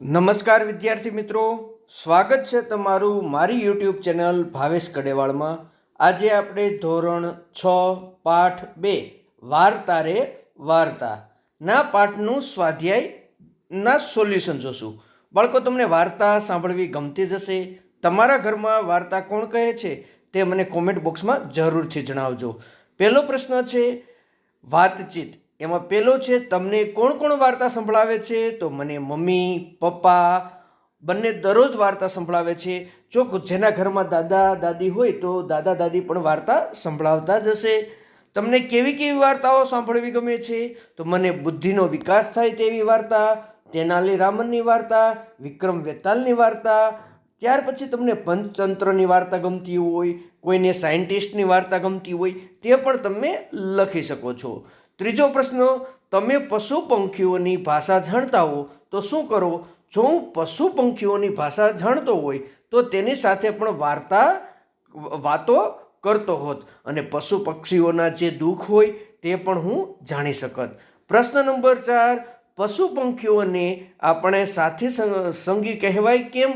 નમસ્કાર વિદ્યાર્થી મિત્રો. સ્વાગત છે તમારું મારી યુટ્યુબ ચેનલ ભાવેશ કડેવાળમાં. આજે આપણે ધોરણ છ, પાઠ બે વાર્તા રે વાર્તા. ના પાઠનું સ્વાધ્યાયના સોલ્યુશન જોશું. બાળકો, તમને વાર્તા સાંભળવી ગમતી જશે તમારા ઘરમાં વાર્તા કોણ કહે છે તે મને કોમેન્ટ બોક્સમાં જરૂરથી જણાવજો. પહેલો પ્રશ્ન છે, વાતચીત. એમાં પહેલો છે, તમને કોણ કોણ વાર્તા સંભળાવે છે? તો મને મમ્મી, પપ્પા, બંને દરરોજ વાર્તા સંભળાવે છે. જો જેના ઘરમાં દાદા, દાદી હોય તો દાદા, દાદી પણ વાર્તા સંભળાવતા જ હશે. તમને કેવી કેવી વાર્તાઓ સાંભળવી ગમે છે? તો મને બુદ્ધિનો વિકાસ થાય તેવી વાર્તા, તેનાલી રામનની વાર્તા, વિક્રમ વેતાલની વાર્તા. ત્યાર પછી તમને પંચતંત્રની વાર્તા ગમતી હોય, કોઈને સાયન્ટિસ્ટની વાર્તા ગમતી હોય, તે પણ તમે લખી શકો છો. ત્રીજો પ્રશ્ન, તમે પશુ પંખીઓની ભાષા જાણતા હો, તો શું કરો? જો હું પશુ પંખીઓની ભાષા જાણતો હોય, તો તેની સાથે પણ વાર્તા, વાતો કરતો હોત. અને પશુ પક્ષીઓના જે દુઃખ હોય, તે પણ હું જાણી શકત. પ્રશ્ન નંબર ચાર, પશુ પંખીઓને આપણે સાથી સંગી કહેવાય કેમ?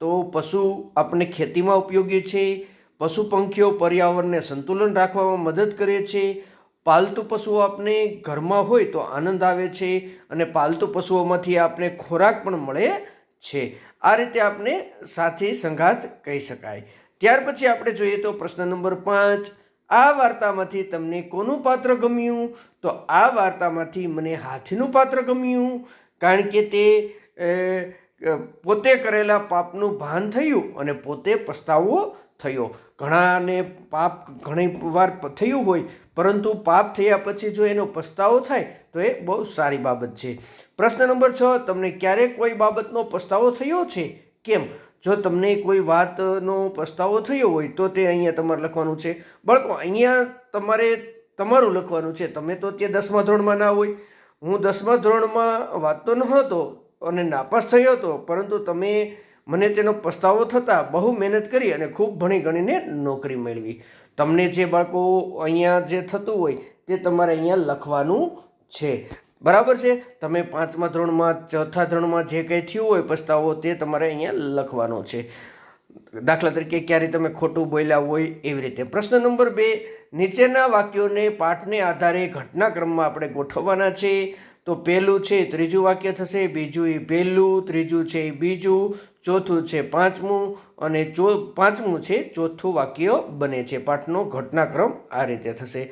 તો પશુ આપણે ખેતીમાં ઉપયોગી છે, પશુ પંખીઓ પર્યાવરણને સંતુલન રાખવામાં મદદ કરે છે પાલતુ પશુઓ આપણે ઘરમાં હોય તો આનંદ આવે છે અને પાલતુ પશુઓમાંથી આપણે ખોરાક પણ મળે છે. આ રીતે આપણે સાથી સંઘાત કહી શકાય. ત્યાર પછી આપણે જોઈએ તો પ્રશ્ન નંબર પાંચ, આ વાર્તામાંથી તમને કોનું પાત્ર ગમ્યું? તો આ વાર્તામાંથી મને હાથીનું પાત્ર ગમ્યું. કારણ કે તે પોતે કરેલા પાપનું ભાન થયું અને પોતે પસ્તાવો થયો. ઘણાને પાપ ઘણી વાર થયું હોય, પરંતુ પાપ થયા પછી જો એનો પસ્તાવો થાય, તો એ બહુ સારી બાબત છે. પ્રશ્ન નંબર છ, તમને ક્યારેક કોઈ બાબતનો પસ્તાવો થયો છે? કેમ? જો તમને કોઈ વાતનો પસ્તાવો થયો હોય, તો તે અહીંયા તમારે લખવાનું છે. બાળકો, અહીંયા તમારે, તમારું લખવાનું છે. તમે તો તે દસમા ધોરણમાં ના હોય. હું દસમા ધોરણમાં વાંચતો ન હતો અને નાપાસ થયો હતો, પરંતુ તમે મને તેનો પસ્તાવો થતાં બહુ મહેનત કરી અને ખૂબ ભણી ગણીને નોકરી મેળવી. તમને જે બાળકો અહીંયા જે થતું હોય તે તમારે અહીંયા લખવાનું છે. બરાબર છે? તમે પાંચમા ધોરણમાં, ચોથા ધોરણમાં જે કંઈ થયું હોય પસ્તાવો તે તમારે અહીંયા લખવાનો છે. દાખલા તરીકે ક્યારે તમે ખોટું બોલ્યા હોય એવી રીતે. પ્રશ્ન નંબર બે, નીચેના વાક્યોને પાઠને આધારે ઘટનાક્રમમાં આપણે ગોઠવવાના છે. તો પહેલું છે, ત્રીજું વાક્ય થશે, બીજું એ પહેલું, ત્રીજું છે એ બીજું, ચોથું છે પાંચમું અને ચો, પાંચમું છે ચોથું વાક્ય બને છે. પાઠનો ઘટનાક્રમ આ રીતે થશે.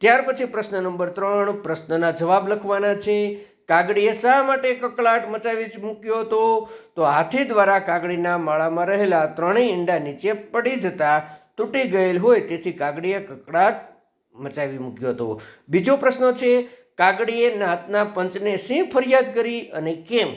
ત્યાર પછી પ્રશ્ન નંબર ત્રણ, પ્રશ્નના જવાબ લખવાના છે. કાગડીએ શા માટે કકળાટ મચાવી મૂક્યો હતો? તો હાથી દ્વારા કાગડીના માળામાં રહેલા ત્રણેય ઈંડા નીચે પડી જતા તૂટી ગયેલ હોય, તેથી કાગડીએ કકળાટ મચાવી મૂક્યો હતો. બીજો પ્રશ્ન છે કાગડીએ નાતના પંચને સિંહ ફરિયાદ કરી અને કેમ?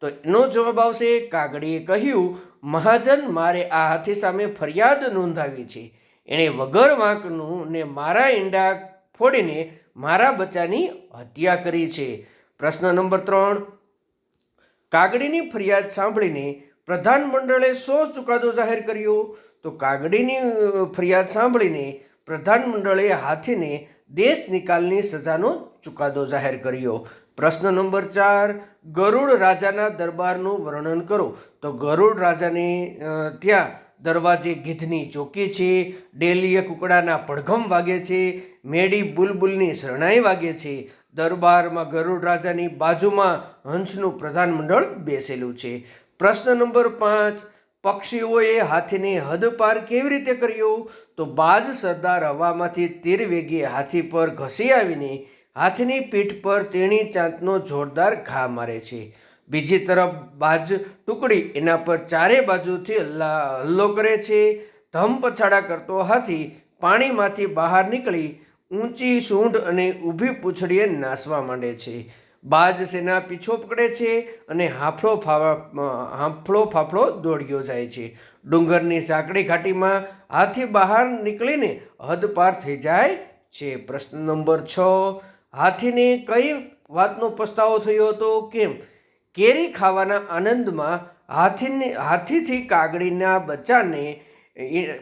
તો એનો જવાબ આવશે, કાગડીએ કહ્યું, મહાજન, મારે આ હાથી સામે ફરિયાદ નોંધાવી છે. એણે વગર વાંકનું ને મારા ઈંડા ફોડીને મારા બચ્ચાની હત્યા કરી છે. પ્રશ્ન નંબર ત્રણ. કાગડીની ફરિયાદ સાંભળીને પ્રધાન મંડળે શો ચુકાદો જાહેર કર્યો. તો કાગડીની ફરિયાદ સાંભળીને પ્રધાનમંડળે હાથીને દેશ નિકાલની સજાનો ચુકાદો જાહેર કર્યો. પ્રશ્ન નંબર ચાર, ગરુડ રાજાના દરબારનું વર્ણન કરો. તો ગરુડ રાજાને ત્યાં દરવાજે ગીધની ચોકી છે, ડેલીએ કુકડાના પડઘમ વાગે છે, મેડી બુલબુલની શરણાઈ વાગે છે. દરબારમાં ગરુડ રાજાની બાજુમાં હંસનું પ્રધાનમંડળ બેસેલું છે. પ્રશ્ન નંબર પાંચ, પક્ષીઓએ હાથીને હદપાર કેવી રીતે કર્યો? તો બાજ સરદાર હવામાંથી તીર વેગે હાથી પર ઘસી આવીને હાથીની પીઠ પર તેણી ચાંતનો જોરદાર ઘા મારે છે. બીજી તરફ બાજ ટુકડી એના પર ચારે બાજુથી હલ્લા કરે છે. ધમ પછાડા કરતો હાથી પાણીમાંથી બહાર નીકળી ઊંચી સૂંઢ અને ઊભી પૂંછડીએ નાસવા માંડે છે. બાજ સેના પીછો પકડે છે અને હાફળો ફાવા, હાંફળો ફાફળો દોડ્યો જાય છે. ડુંગરની સાંકડી ઘાટીમાં હાથી બહાર નીકળીને હદપાર થઈ જાય છે. પ્રશ્ન નંબર છ. હાથીને કઈ વાતનો પસ્તાવો થયો હતો? કેમ? કેરી ખાવાના આનંદમાં હાથીને, હાથીથી કાગડીના બચ્ચાને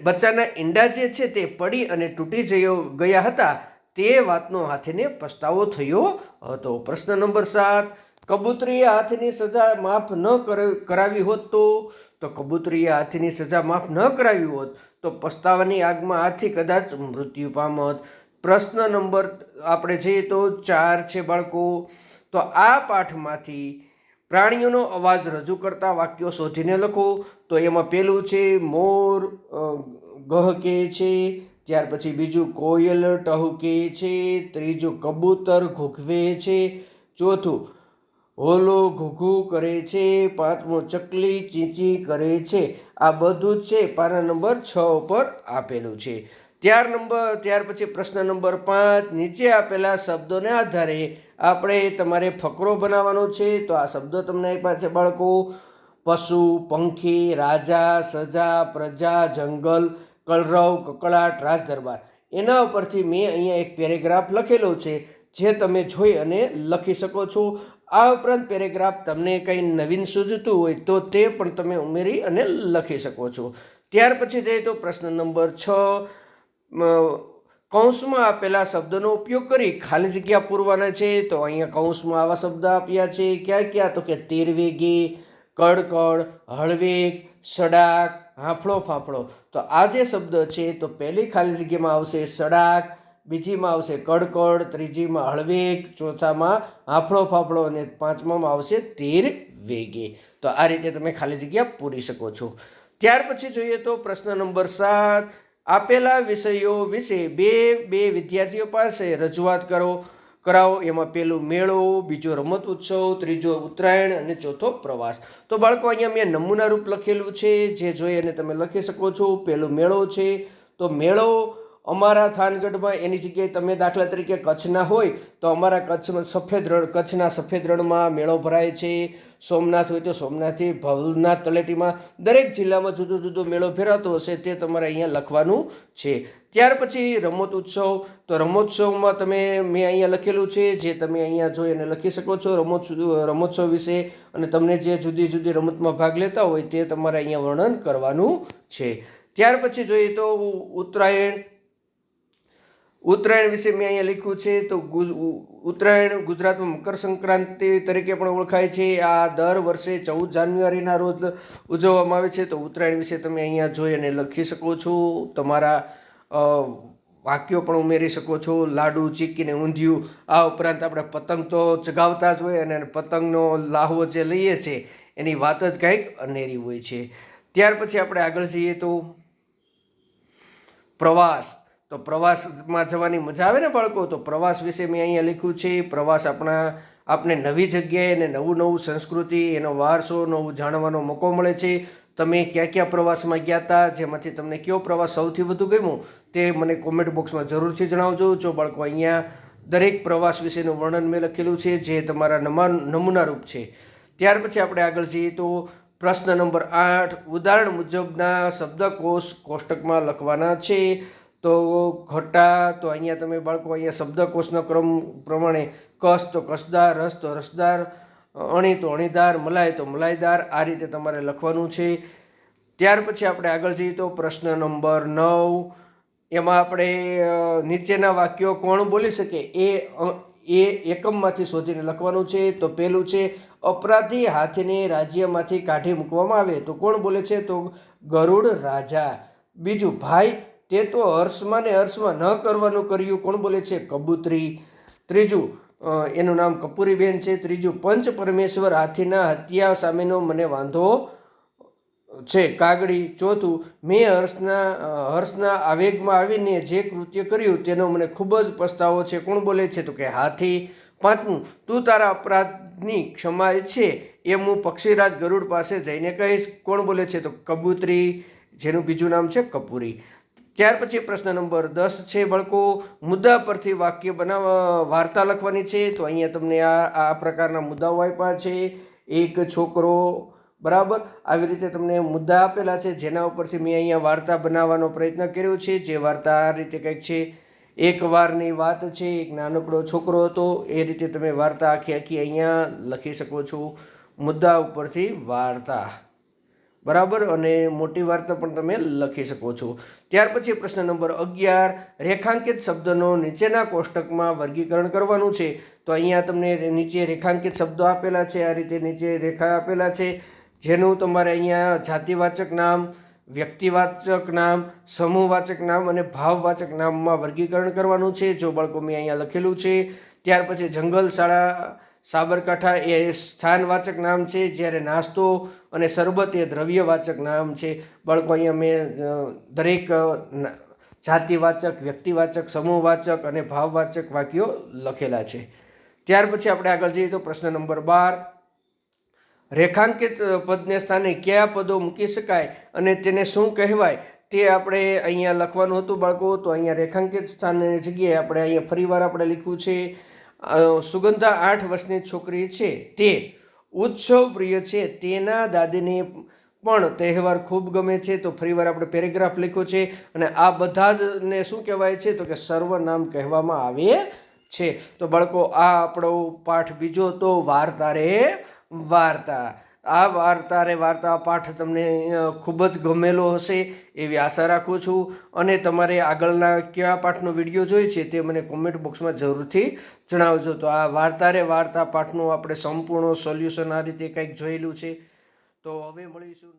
બચ્ચાના ઈંડા જે છે તે પડી અને તૂટી જયો, ગયા હતા. તે વાતનો હાથીને પસ્તાવો થયો હતો. પ્રશ્ન નંબર સાત. કબૂતરીએ હાથની સજા માફ ન કર- કરાવી હોત તો? તો કબૂતરીએ હાથીની સજા માફ ન કરાવી હોત તો પસ્તાવાની આગમાં હાથી કદાચ મૃત્યુ પામત. પ્રશ્ન નંબર આપણે જઈએ તો ચાર છે બાળકો. તો આ પાઠમાંથી પ્રાણીઓનો અવાજ રજૂ કરતા વાક્યો શોધીને લખો. તો એમાં પહેલું છે, મોર ગહકે છે, ત્યાર પછી બીજું કોયલ ટહુકે છે, ત્રીજું કબૂતર ઘૂઘવે છે, ચોથું હોલો ઘૂઘુ કરે છે, પાંચમું ચકલી ચીંચી કરે છે. આ બધું જ છે, પાના નંબર છ ઉપર આપેલું છે. ત્યાર નંબર, ત્યાર પછી પ્રશ્ન નંબર પાંચ, નીચે આપેલા શબ્દોને આધારે આપણે તમારે ફકરો બનાવવાનો છે. તો આ શબ્દો તમને આપ્યા છે બાળકો. પશુ, પંખી, રાજા, સજા, પ્રજા, જંગલ, કલરવ, કકળાટ, રાજદરબાર. એના ઉપરથી મેં અહીંયા એક પેરેગ્રાફ લખેલો છે, જે તમે જોઈ અને લખી શકો છો. આ ઉપરાંત પેરેગ્રાફ તમને કંઈ નવીન સૂઝતું હોય તો તે પણ તમે ઉમેરી અને લખી શકો છો. ત્યાર પછી જઈએ તો પ્રશ્ન નંબર છ. કૌંસમાં આપેલા શબ્દનો ઉપયોગ કરી ખાલી જગ્યા પૂરવાના છે, તો અહીંયા કૌંસમાં આવા શબ્દ આપ્યા છે. ક્યાં ક્યાં? તો કે તીરવેગી, કડકડ, હળવેગ, સડાક હાંફળો ફાંફળો તો આ જે શબ્દ છે, તો પહેલી ખાલી જગ્યામાં આવશે સડાક, બીજીમાં આવશે કડકડ, ત્રીજીમાં હળવેગ, ચોથામાં હાંફળો ફાફળો અને પાંચમામાં આવશે તીર વેગે તો આ રીતે તમે ખાલી જગ્યા પૂરી શકો છો. ત્યાર પછી જોઈએ તો પ્રશ્ન નંબર સાત આપેલા વિષયો વિશે બે બે વિદ્યાર્થીઓ પાસે રજૂઆત કરો, કરાવો. એમાં પહેલું મેળો, બીજો રમત ઉત્સવ, ત્રીજો ઉત્તરાયણ અને ચોથો પ્રવાસ. તો બાળકો, અહીંયા મેં નમૂના રૂપ લખેલું છે. જે જોઈ અને તમે લખી શકો છો. પહેલું મેળો છે. તો મેળો અમારા થાનગઢમાં એની જગ્યાએ તમે દાખલા તરીકે કચ્છના હોય, તો અમારા કચ્છમાં સફેદ રણ, કચ્છના સફેદ રણમાં મેળો ભરાય છે. સોમનાથ હોય તો સોમનાથથી ભવનાથ તળેટીમાં દરેક જિલ્લામાં જુદો જુદો મેળો ભરાતો હશે, તે તમારે અહીંયા લખવાનું છે. ત્યાર પછી રમત ઉત્સવ, તો રમોત્સવમાં તમે, મેં અહીંયા લખેલું છે, જે તમે અહીંયા જોઈ અને લખી શકો છો રમોત્સવ રમોત્સવ વિશે, અને તમને જે જુદી જુદી રમતમાં ભાગ લેતા હોય તે તમારે અહીંયા વર્ણન કરવાનું છે. ત્યાર પછી જોઈએ તો ઉત્તરાયણ ઉત્તરાયણ વિશે મેં અહીંયા લખ્યું છે, તો ઉત્તરાયણ ગુજરાતમાં મકર સંક્રાંતિ તરીકે પણ ઓળખાય છે. આ દર વર્ષે ચૌદ જાન્યુઆરીના રોજ ઉજવવામાં આવે છે, તો ઉત્તરાયણ વિશે તમે અહીંયા જોઈ અને લખી શકો છો. તમારા વાક્યો પણ ઉમેરી શકો છો. લાડુ, ચીકીને ઊંધિયું, આ ઉપરાંત આપણે પતંગ તો ચગાવતા જ હોય અને પતંગનો લાહવો જે લઈએ છીએ એની વાત જ કંઈક અનેરી હોય છે. ત્યાર પછી આપણે આગળ જઈએ તો પ્રવાસ. તો પ્રવાસમાં જવાની મજા આવે ને બાળકો? તો પ્રવાસ વિશે મેં અહીંયા લખ્યું છે. પ્રવાસ આપણા, આપને નવી જગ્યાએ અને નવું નવું સંસ્કૃતિ, એનો વારસો, નવું જાણવાનો મોકો મળે છે. તમે ક્યાં ક્યાં પ્રવાસમાં ગયા હતા જેમાંથી તમને કયો પ્રવાસ સૌથી વધુ ગમ્યો? તે મને કોમેન્ટ બોક્સમાં જરૂરથી જણાવજો. જો બાળકો અહીંયા દરેક પ્રવાસ વિશેનું વર્ણન મેં લખેલું છે, જે તમારા નમા નમૂનારૂપ છે. ત્યાર પછી આપણે આગળ જઈએ તો પ્રશ્ન નંબર આઠ, ઉદાહરણ મુજબના શબ્દકોશ કોષ્ટકમાં લખવાના છે. તો ઘટા, તો અહીંયા તમે બાળકો અહીંયા શબ્દકોશનો ક્રમ પ્રમાણે કસ, તો કસદાર, રસ, તો રસદાર, અણી, તો અણીદાર, મલાઈ, તો મલાઈદાર, આ રીતે તમારે લખવાનું છે. ત્યાર પછી આપણે આગળ જઈએ તો પ્રશ્ન નંબર નવ. એમાં આપણે નીચેના વાક્યો કોણ બોલી શકે? એ એ એકમમાંથી શોધીને લખવાનું છે. તો પહેલું છે, અપરાધી હાથીને રાજ્યમાંથી કાઢી મૂકવામાં આવે. તો કોણ બોલે છે? તો ગરુડ રાજા. બીજું, ભાઈ તે તો હર્ષમાં ને હર્ષમાં ન કરવાનું કર્યું. કોણ બોલે છે? કબૂતરી. ત્રીજું એનું નામ કપૂરીબેન છે. ત્રીજું, પંચ પરમેશ્વર હાથીના હત્યા સામેનો મને વાંધો છે. કાગડી ચોથું, મેં હર્ષના હર્ષના આવેગમાં આવીને જે કૃત્ય કર્યું તેનો મને ખૂબ જ પસ્તાવો છે. કોણ બોલે છે? તો કે હાથી. પાંચમું, તું તારા અપરાધની ક્ષમા છે એ હું પક્ષીરાજ ગરુડ પાસે જઈને કહીશ. કોણ બોલે છે? તો કબૂતરી. જેનું બીજું નામ છે કપૂરી. ત્યાર પછી પ્રશ્ન નંબર દસ છે, બાળકો, મુદ્દા પરથી વાક્ય બનાવવા વાર્તા લખવાની છે, તો અહીંયા તમને આ આ પ્રકારના મુદ્દાઓ આપ્યા છે. એક છોકરો, બરાબર? આવી રીતે તમને મુદ્દા આપેલા છે, જેના ઉપરથી મેં અહીંયા વાર્તા બનાવવાનો પ્રયત્ન કર્યો છે, જે વાર્તા આ રીતે કંઈક છે. એક વારની વાત છે, એક નાનકડો છોકરો હતો, એ રીતે તમે વાર્તા આખી આખી અહીંયા લખી શકો છો. મુદ્દા ઉપરથી વાર્તા. બરાબર? અને મોટી વાર્તા પણ તમે લખી શકો છો. ત્યાર પછી પ્રશ્ન નંબર અગિયાર, રેખાંકિત શબ્દનો નીચેના કોષ્ટકમાં વર્ગીકરણ કરવાનું છે. તો અહીંયા તમને નીચે રેખાંકિત શબ્દો આપેલા છે, આ રીતે નીચે રેખા આપેલા છે, જેનું તમારે અહીંયા જાતિવાચક નામ, વ્યક્તિવાચક નામ, સમૂહવાચક નામ અને ભાવવાચક નામમાં વર્ગીકરણ કરવાનું છે, જો બાળકો મેં અહીંયા લખેલું છે. ત્યાર પછી જંગલ શાળા સાબરકાંઠા એ સ્થાનવાચક નામ છે, જ્યારે નાસ્તો અને શરબત એ દ્રવ્યવાચક નામ છે. બાળકો, અહીંયા મેં દરેક જાતિવાચક, વ્યક્તિવાચક, સમૂહવાચક અને ભાવવાચક વાક્યો લખેલા છે. ત્યાર પછી આપણે આગળ જઈએ તો પ્રશ્ન નંબર બાર. રેખાંકિત પદને સ્થાને કયા પદો મૂકી શકાય અને તેને શું કહેવાય તે આપણે અહીંયા લખવાનું હતું બાળકો. તો અહીંયા રેખાંકિત સ્થાનની જગ્યાએ આપણે અહીંયા ફરીવાર આપણે લખ્યું છે. સુગંધા આઠ વર્ષની છોકરી છે તે ઉત્સવ પ્રિય છે. તેના દાદીને પણ તહેવાર ખૂબ ગમે છે. તો ફરીવાર આપણે પેરેગ્રાફ લખ્યો છે અને આ બધા જ ને શું કહેવાય છે? તો કે સર્વનામ કહેવામાં આવે છે. તો બાળકો, આ આપણો પાઠ બીજો તો વાર્તા રે વાર્તા. આ વાર્તા રે વાર્તા પાઠ તમને ખૂબ જ ગમેલો હશે એવી આશા રાખું છું. અને તમારે આગળના કયા પાઠનો વીડિયો જોઈએ છે તે મને કોમેન્ટ બોક્સમાં જરૂરથી જણાવજો. તો આ વાર્તા રે વાર્તા પાઠનું આપણે સંપૂર્ણ સોલ્યુશન આ રીતે કંઈક જોયેલું છે. તો હવે મળીશું